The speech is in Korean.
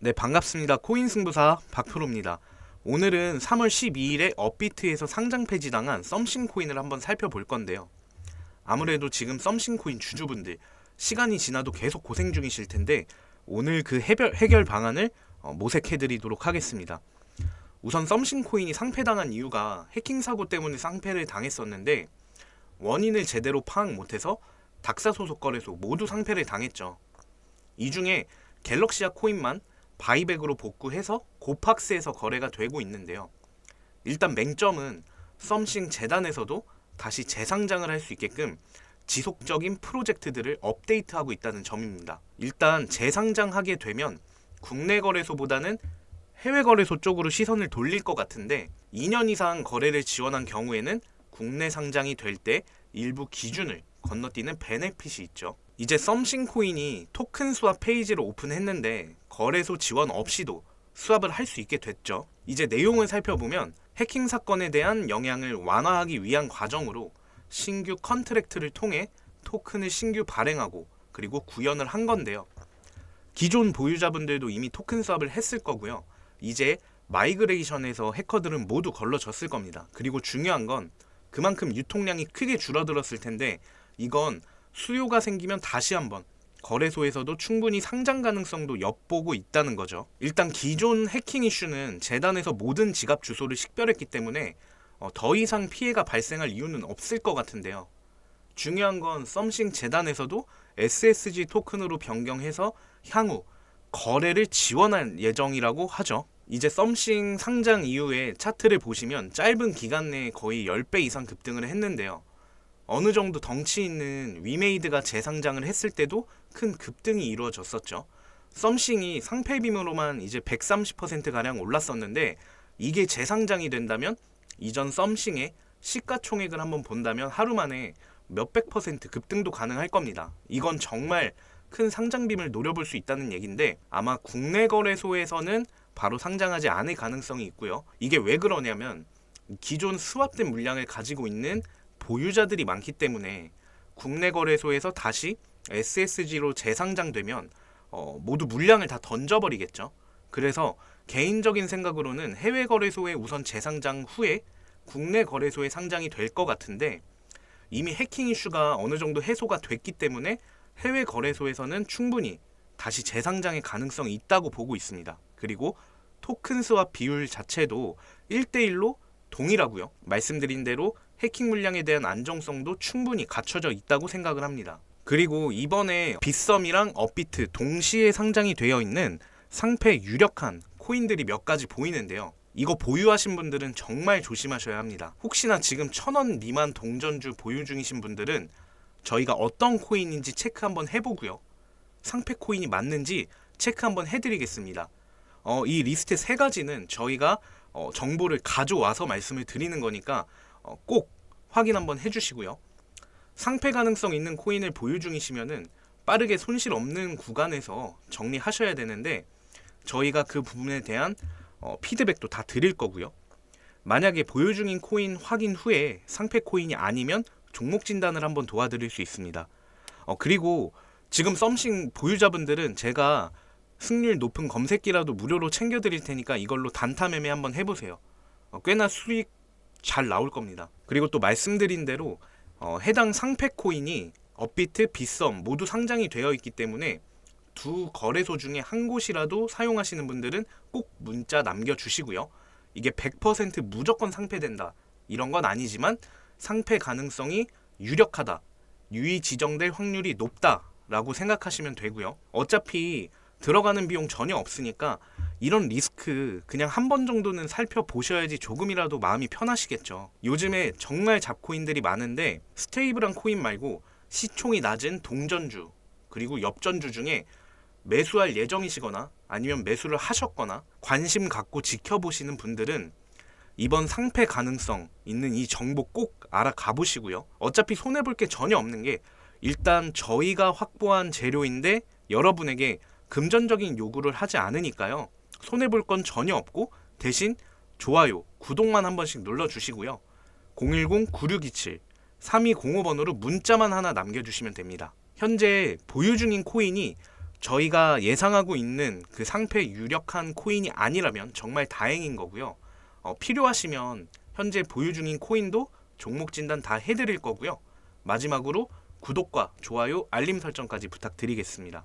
네, 반갑습니다. 코인 승부사 박프로입니다. 오늘은 3월 12일에 업비트에서 상장 폐지당한 썸싱 코인을 한번 살펴볼 건데요. 아무래도 지금 썸싱 코인 주주분들 시간이 지나도 계속 고생 중이실 텐데 오늘 그 해결, 해결 방안을 어, 모색해 드리도록 하겠습니다. 우선 썸싱 코인이 상폐당한 이유가 해킹 사고 때문에 상폐를 당했었는데 원인을 제대로 파악 못해서 닥사 소속 거래소 모두 상폐를 당했죠. 이 중에 갤럭시아 코인만 바이백으로 복구해서 고팍스에서 거래가 되고 있는데요. 일단 맹점은 썸싱 재단에서도 다시 재상장을 할 수 있게끔 지속적인 프로젝트들을 업데이트하고 있다는 점입니다. 일단 재상장하게 되면 국내 거래소보다는 해외 거래소 쪽으로 시선을 돌릴 것 같은데 2년 이상 거래를 지원한 경우에는 국내 상장이 될 때 일부 기준을 건너뛰는 베네핏이 있죠. 이제 썸싱 코인이 토큰 수합 페이지를 오픈했는데 거래소 지원 없이도 수합을 할 수 있게 됐죠. 이제 내용을 살펴보면 해킹 사건에 대한 영향을 완화하기 위한 과정으로 신규 컨트랙트를 통해 토큰을 신규 발행하고 그리고 구현을 한 건데요. 기존 보유자분들도 이미 토큰 수합을 했을 거고요. 이제 마이그레이션에서 해커들은 모두 걸러졌을 겁니다. 그리고 중요한 건 그만큼 유통량이 크게 줄어들었을 텐데 이건 수요가 생기면 다시 한번 거래소에서도 충분히 상장 가능성도 엿보고 있다는 거죠. 일단 기존 해킹 이슈는 재단에서 모든 지갑 주소를 식별했기 때문에 어, 더 이상 피해가 발생할 이유는 없을 것 같은데요. 중요한 건 썸싱 재단에서도 SSG 토큰으로 변경해서 향후 거래를 지원할 예정이라고 하죠. 이제 썸싱 상장 이후에 차트를 보시면 짧은 기간 내에 거의 10배 이상 급등을 했는데요. 어느 정도 덩치 있는 위메이드가 재상장을 했을 때도 큰 급등이 이루어졌었죠. 썸싱이 상패 빔으로만 이제 130% 가량 올랐었는데 이게 재상장이 된다면 이전 썸싱의 시가총액을 한번 본다면 하루 만에 몇백 퍼센트 급등도 가능할 겁니다. 이건 정말 큰 상장빔을 노려볼 수 있다는 얘기인데 아마 국내 거래소에서는 바로 상장하지 않을 가능성이 있고요. 이게 왜 그러냐면 기존 수합된 물량을 가지고 있는 보유자들이 많기 때문에 국내 거래소에서 다시 SSG로 재상장되면 어, 모두 물량을 다 던져버리겠죠. 그래서 개인적인 생각으로는 해외 거래소에 우선 재상장 후에 국내 거래소에 상장이 될 것 같은데 이미 해킹 이슈가 어느 정도 해소가 됐기 때문에 해외 거래소에서는 충분히 다시 재상장의 가능성이 있다고 보고 있습니다. 그리고 토큰 스왑 비율 자체도 1대1로 동일하고요. 말씀드린 대로 해킹 물량에 대한 안정성도 충분히 갖춰져 있다고 생각을 합니다. 그리고 이번에 빗썸이랑 업비트 동시에 상장이 되어 있는 상패 유력한 코인들이 몇 가지 보이는데요. 이거 보유하신 분들은 정말 조심하셔야 합니다. 혹시나 지금 천 원 미만 동전주 보유 중이신 분들은 저희가 어떤 코인인지 체크 한번 해보고요. 상패 코인이 맞는지 체크 한번 해드리겠습니다. 어, 이 리스트 세 가지는 저희가 어, 정보를 가져와서 말씀을 드리는 거니까 어, 꼭 확인 한번 해주시고요. 상패 가능성 있는 코인을 보유 중이시면은 빠르게 손실 없는 구간에서 정리하셔야 되는데 저희가 그 부분에 대한 어, 피드백도 다 드릴 거고요. 만약에 보유 중인 코인 확인 후에 상패 코인이 아니면 종목 진단을 한번 도와드릴 수 있습니다. 어, 그리고 지금 썸싱 보유자분들은 제가 승률 높은 검색기라도 무료로 챙겨드릴 테니까 이걸로 단타 매매 한번 해보세요. 어, 꽤나 수익 잘 나올 겁니다. 그리고 또 말씀드린 대로 어, 해당 상패 코인이 업비트, 빗썸 모두 상장이 되어 있기 때문에 두 거래소 중에 한 곳이라도 사용하시는 분들은 꼭 문자 남겨주시고요. 이게 100% 무조건 상패된다 이런 건 아니지만 상패 가능성이 유력하다, 유의 지정될 확률이 높다라고 생각하시면 되고요. 어차피 들어가는 비용 전혀 없으니까 이런 리스크 그냥 한 번 정도는 살펴보셔야지 조금이라도 마음이 편하시겠죠. 요즘에 정말 잡코인들이 많은데 스테이블한 코인 말고 시총이 낮은 동전주 그리고 엽전주 중에 매수할 예정이시거나 아니면 매수를 하셨거나 관심 갖고 지켜보시는 분들은 이번 상패 가능성 있는 이 정보 꼭 알아가 보시고요. 어차피 손해볼 게 전혀 없는 게 일단 저희가 확보한 재료인데 여러분에게 금전적인 요구를 하지 않으니까요. 손해 볼 건 전혀 없고 대신 좋아요, 구독만 한 번씩 눌러 주시고요. 010-9627-3205번으로 문자만 하나 남겨 주시면 됩니다. 현재 보유 중인 코인이 저희가 예상하고 있는 그 상패 유력한 코인이 아니라면 정말 다행인 거고요. 어, 필요하시면 현재 보유 중인 코인도 종목 진단 다 해드릴 거고요. 마지막으로 구독과 좋아요, 알림 설정까지 부탁드리겠습니다.